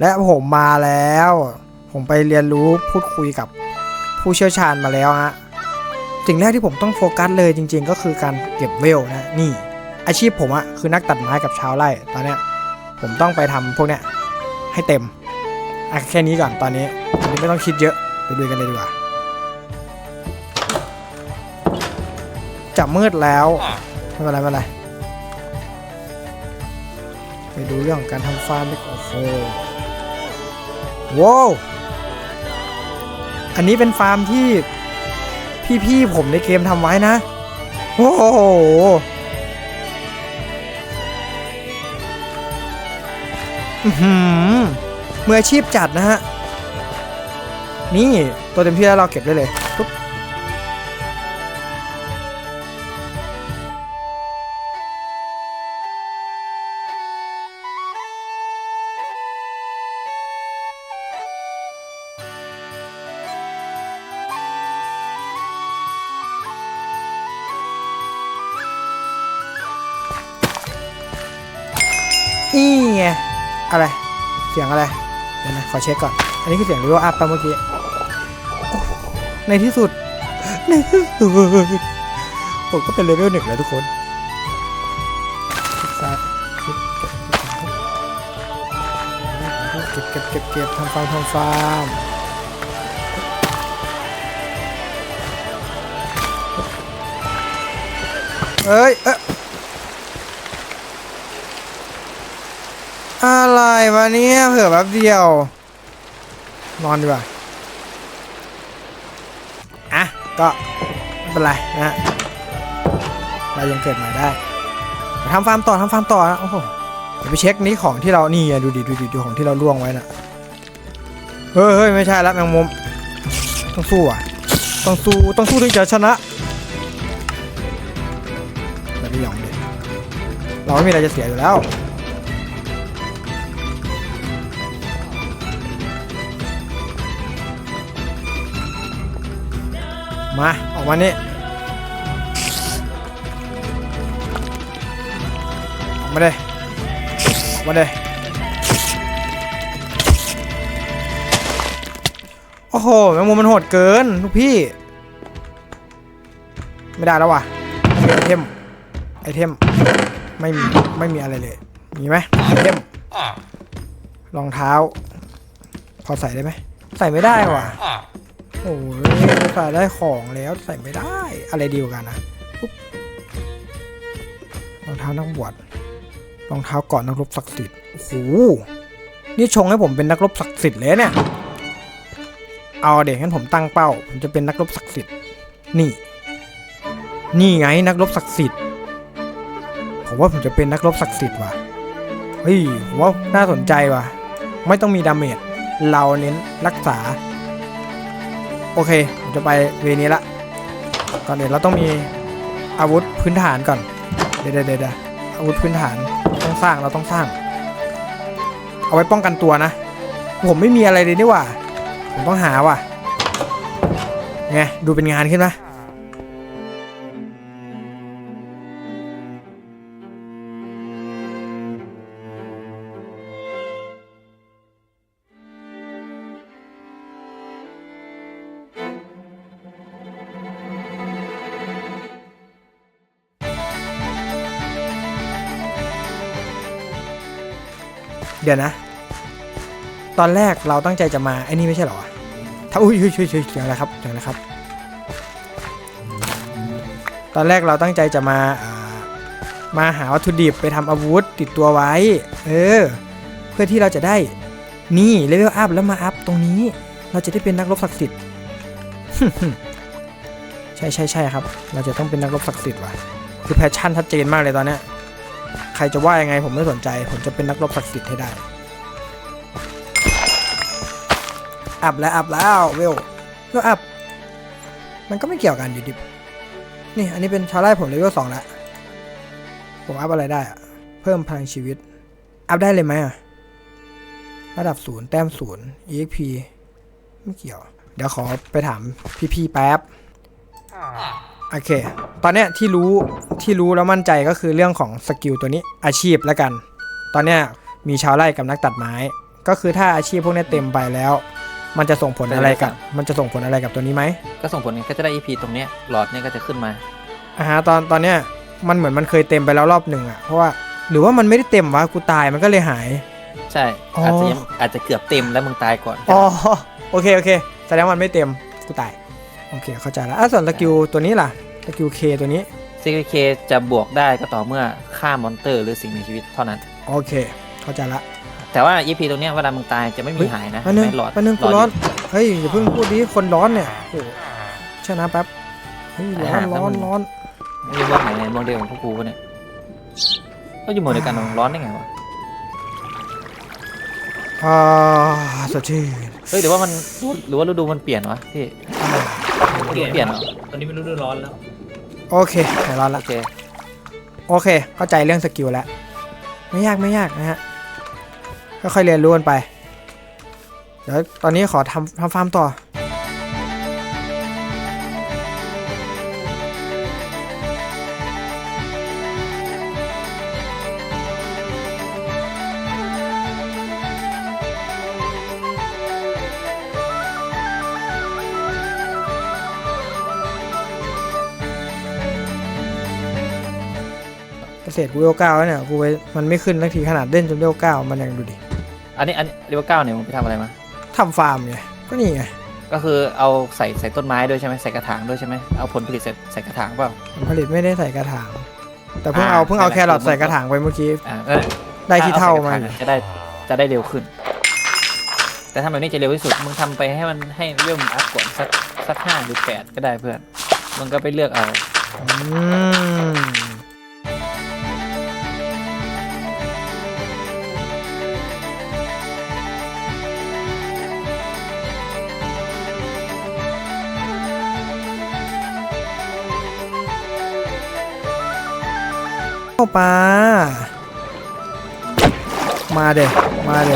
และผมมาแล้ว ผมไปเรียนรู้พูดคุยกับผู้เชี่ยวชาญมาแล้วฮะสิ่งแรกที่ผมต้องโฟกัสเลยจริง ๆ ก็คือการเก็บเวลนะนี่ อาชีพผมอะคือนักตัดไม้กับชาวไร่ตอนเนี้ยผมต้องไปทำพวกเนี้ยให้เต็มอะแค่นี้ก่อนตอนนี้ตอนนี้ไม่ต้องคิดเยอะไปดูกันเลยดีกว่าจะมืดแล้วไม่เป็นไรไม่เป็นไรไปดูเรื่องของการทำฟาร์มดีกว่าโอ้โห ว้าวอันนี้เป็นฟาร์มที่พี่ๆผมในเกมทำไว้นะโอ้โหอื้อหือมืออาชีพจัดนะฮะ นี่ตัวเต็มที่แล้วเราเก็บได้เลย นี่ไงอะไร เสียงอะไร เดี๋ยวนะ ขอเช็คก่อน อันนี้คือเสียงรีวิวอัพปะเมื่อกี้ ในที่สุด ในที่สุด ผมก็เป็นเลเวลหนึ่งแล้วทุกคนเก็บเก็บเก็บเก็บทำฟาร์มทำฟาร์มเอ้ย เอ๊ะ อะไรวะเนี่ยเผื่อแป๊บเดียว นอนดีกว่า อะ ก็ไม่เป็นไรนะเรายังเกิดใหม่ได้ทำฟาร์มต่อทำฟาร์มต่อนะโอ้โหเดี๋ยวไปเช็คนี้ของที่เรานี่ดูดิดูดิดูของที่เราล่วงไว้น่ะเฮ้ยเฮ้ยไม่ใช่แล้วแมงมุมต้องสู้อะต้องสู้ต้องสู้ถึงจะชนะแบบนี้ยองดิเราไม่มีอะไรจะเสียอยู่แล้ว มา ออกมานี่ออกมาเลยออกมาเลยโอ้โหแมงมุมมันโหดเกินลูกพี่ ไม่ได้แล้วว่ะไอเทมไอเทมไม่มีไม่มีอะไรเลยมีไหมไอเทมรองเท้า พอใส่ได้ไหมใส่ไม่ได้ว่ะ โอ้ยใส่ได้ของแล้วใส่ไม่ได้ อะไรดีกว่ากันนะรองเท้านักบวชรองเท้าก่อนนักรบศักดิ์สิทธิ์โอ้โหนี่ชงให้ผมเป็นนักรบศักดิ์สิทธิ์เลยเนี่ย เอาเด็กงั้นผมตั้งเป้า ผมจะเป็นนักรบศักดิ์สิทธิ์ นี่ นี่ไงนักรบศักดิ์สิทธิ์ ผมว่าผมจะเป็นนักรบศักดิ์สิทธิ์ว่ะ เฮ้ยผมว่าน่าสนใจว่ะ ไม่ต้องมีดาเมจ เราเน้นรักษา โอเคผมจะไปเวนี้ละ ก่อนอื่นเราต้องมีอาวุธพื้นฐานก่อนเดี๋ยวเดี๋ยวเดี๋ยวอาวุธพื้นฐานต้องสร้างเราต้องสร้าง เอาไว้ป้องกันตัวนะ ผมไม่มีอะไรเลยนี่ว่า ผมต้องหาว่ะไงดูเป็นงานขึ้นไหม เดี๋ยวนะ ตอนแรกเราตั้งใจจะมาไอ้นี่ไม่ใช่หรอถ้าอุ้ยช่วยช่วยช่วยเสียงอะไรครับเสียงอะไรครับ ตอนแรกเราตั้งใจจะมาอ่ามาหาวัตถุดิบไปทำอาวุธติดตัวไว้ เออ เพื่อที่เราจะได้นี่เลเวลอัพแล้วมาอัพตรงนี้ เราจะได้เป็นนักรบศักดิ์สิทธิ์ใช่ใช่ใช่ครับ เราจะต้องเป็นนักรบศักดิ์สิทธิ์ว่ะคือแพชชั่นชัดเจนมากเลยตอนเนี้ย ใครจะว่ายังไงผมไม่สนใจ ผมจะเป็นนักรบศักดิ์สิทธิ์ให้ได้ อัพแล้วอัพแล้วเวลเวลอัพ มันก็ไม่เกี่ยวกันอยู่ดิ นี่อันนี้เป็นชาวไร่ผมเลเวลสองแล้ว ผมอัพอะไรได้อะเพิ่มพลังชีวิต อัพได้เลยไหมอะระดับศูนย์แต้มศูนย์ exp ไม่เกี่ยว เดี๋ยวขอไปถามพี่ๆแป๊บ โอเค ตอนเนี้ยที่รู้ที่รู้แล้วมั่นใจก็คือเรื่องของสกิลตัวนี้อาชีพแล้วกัน ตอนเนี้ยมีชาวไร่กับนักตัดไม้ ก็คือถ้าอาชีพพวกเนี้ยเต็มไปแล้ว มันจะส่งผลอะไรกับ มันจะส่งผลอะไรกับตัวนี้ไหมก็ส่งผลก็จะได้ EP ตรงเนี้ยหลอดเนี่ยก็จะขึ้นมาอ่าฮะตอนตอนเนี้ยมันเหมือนมันเคยเต็มไปแล้วรอบหนึ่งอะเพราะว่าหรือว่ามันไม่ได้เต็มวะกูตายมันก็เลยหาย ใช่อ๋อออาจจะยังอาจจะเกือบเต็มแล้วมึงตายก่อนอ๋อโอเคโอเค แสดงว่ามันไม่เต็มกูตาย โอเคเข้าใจแล้วอะส่วนสกิลตัวนี้ล่ะสกิลเคตัวนี้ซีเคจะบวกได้ก็ต่อเมื่อฆ่ามอนเตอร์หรือสิ่งมีชีวิตเท่านั้น โอเค เข้าใจละ แต่ว่า EP ตรงเนี้ยเวลามึงตายจะไม่มีหายนะแป๊บนึงไม่หลอดแป๊บนึงหลกูอดร้อนยู่ เฮ้ยอย่าเพิ่งพูดดิคนร้อนเนี่ยโอ้โหชนะแป๊บเฮ้ยร้อนอ่าร้อนแล้วมัน ร้อนไม่รู้ว่าไหนในเมืองเดียวกับพวกกูปะเนี่ยก็อยู่หมดเดียวกันมึงร้อนได้ไงวะ อ่าสดชื่น เฮ้ยหรือว่ามันหรือว่าฤดูมันเปลี่ยนวะพี่ ฤดูเปลี่ยนเหรอตอนนี้เป็นฤดูร้อนแล้วโอเคหายร้อนโอละเคโอเค เข้าใจเรื่องสกิลแล้ว ไม่ยากไม่ยากนะฮะก็ค่อยๆเรียนรู้กันไป เดี๋ยวตอนนี้ขอทำทำฟาร์มต่อ เกษตรกูเวลเก้าแล้วเนี่ยกูไปมันไม่ขึ้นสักทีขนาดเล่นจนเวลเก้ามันยังดูดิอันนี้อันนี้เลเวลเก้าเนี่ยมึงไปทำอะไรมา ทำฟาร์มไงก็นี่ไงก็คือเอาใส่ใส่ต้นไม้ด้วยใช่ไหมใส่กระถางด้วยใช่ไหมเอาผลผลิตใส่ใส่กระถางเปล่า ผลผลิตไม่ได้ใส่กระถางแต่เพิ่งอ่าเอาเพิ่งเอาใช่แคไหมรอทใส่กระถางไปเมื่อกี้อ่าก็ได้ที่เท่าถ้มาอใส่กระถงจะได้จะได้เร็วขึ้น แต่ถ้าแบบนี้จะเร็วที่สุดมึงทำไปให้มันให้เรื่องอัพก่อนสักสักห้าหรือแปดก็ได้เพื่อนมึงก็ไปเลือกเอา อืมาปลามาเดมาเด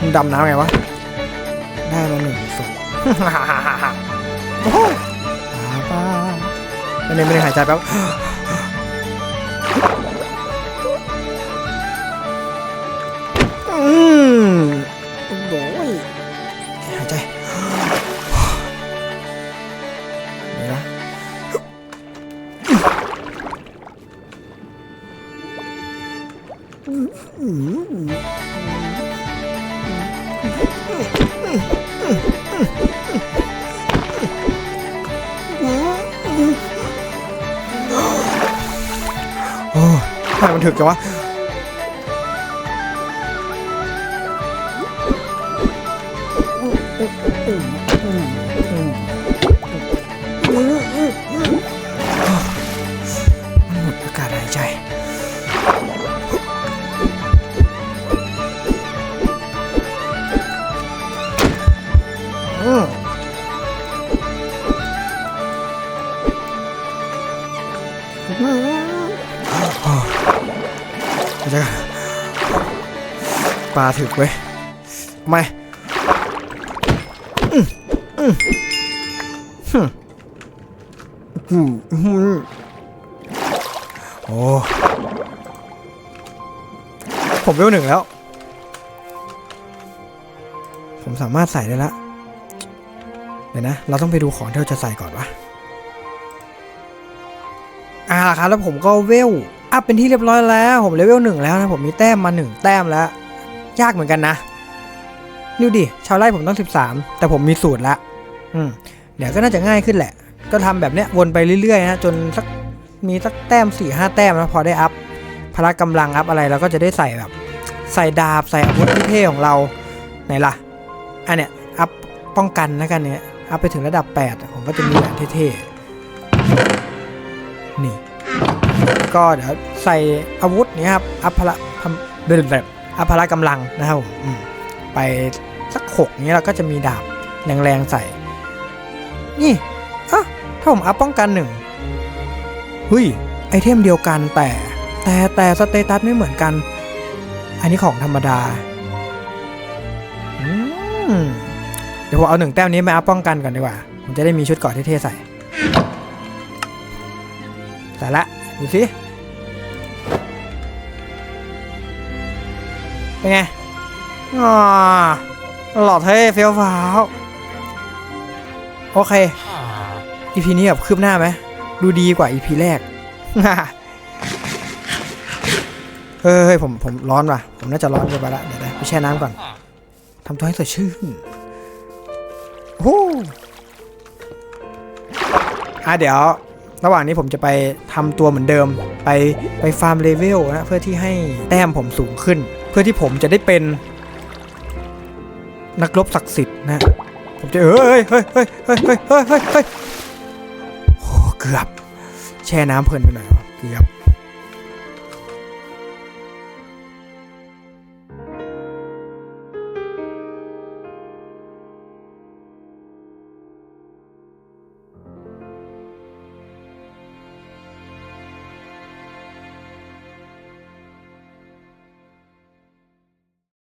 มึงดำน้ำไงวะ ได้มาหนึ่งศพโอ้โหปลาปลาไม่ได้ไม่ได้หายใจแป๊บ ทำไมมันถึกจังวะ ปลาถึกเว้ยไม่อืมอืมฮึมอืมอืมโอ้ผมเวลหนึ่งแล้ว ผมสามารถใส่ได้แล้วเดี๋ยวนะ เราต้องไปดูของที่เราจะใส่ก่อนวะอ่าล่ะครับแล้วผมก็เวลอัพเป็นที่เรียบร้อยแล้ว ผมเลเวลหนึ่งแล้วนะ ผมมีแต้มมาหนึ่งแต้มแล้ว ยากเหมือนกันนะดูดิชาวไร่ผมต้อง 13 แต่ผมมีสูตรละอืมเดี๋ยวก็น่าจะง่ายขึ้นแหละ ก็ทำแบบเนี้ยวนไปเรื่อยๆนะจนสักมีสักแต้ม4ี่ห้าแต้มนะพอได้อัพพละกำลังอัพอะไรเราก็จะได้ใส่แบบ ใส่ดาบใส่อาวุธที่เท่ของเราไหนล่ะอันเนี้ยอัพป้องกันนะกันเนี้ยอัพไปถึงระดับ 8 ผมก็จะมีแบบเท่ๆนี่ ก็เดี๋ยวใส่อาวุธนี่ครับอัพพละทำเดินแบบ อัพพละกำลังนะครับผมไปสักหกนี้เราก็จะมีดาบแรงๆใส่ นี่อะถ้าผมอัพป้องกันหนึ่งเฮ้ย ไอเทมเดียวกันแต่แต่แต่สเตตัสไม่เหมือนกัน อันนี้ของธรรมดาอืเดี๋ยวผมเอาหนึ่งแต้มนี้มาอัพป้องกันก่อนดีกว่า ผมจะได้มีชุดเกราะเท่ๆใส่ใส่ละ ดูสิ เป็นไงอ๋อหล่อเท่เฟี้ยวฟ้าวโอเคอีพีนี้แบบคืบหน้าไหมดูดีกว่าอีพีแรกเฮ้ยผมผมร้อนว่ะ ผมน่าจะร้อนเกินไปละเดี๋ยวไปแช่น้ำก่อนทำตัวให้สดชื่นโอ้โหอะเดี๋ยว ระหว่างนี้ผมจะไปทำตัวเหมือนเดิม ไปไปฟาร์มเลเวลนะเพื่อที่ให้แต้มผมสูงขึ้น เพื่อที่ผมจะได้เป็นนักรบศักดิ์สิทธิ์นะ ผมจะเฮ้ยเฮ้ยเฮ้ยเฮ้ยเฮ้ยเฮ้ยเฮ้ยเกือบ แช่น้ำเพลินไปหน่อยเกือบ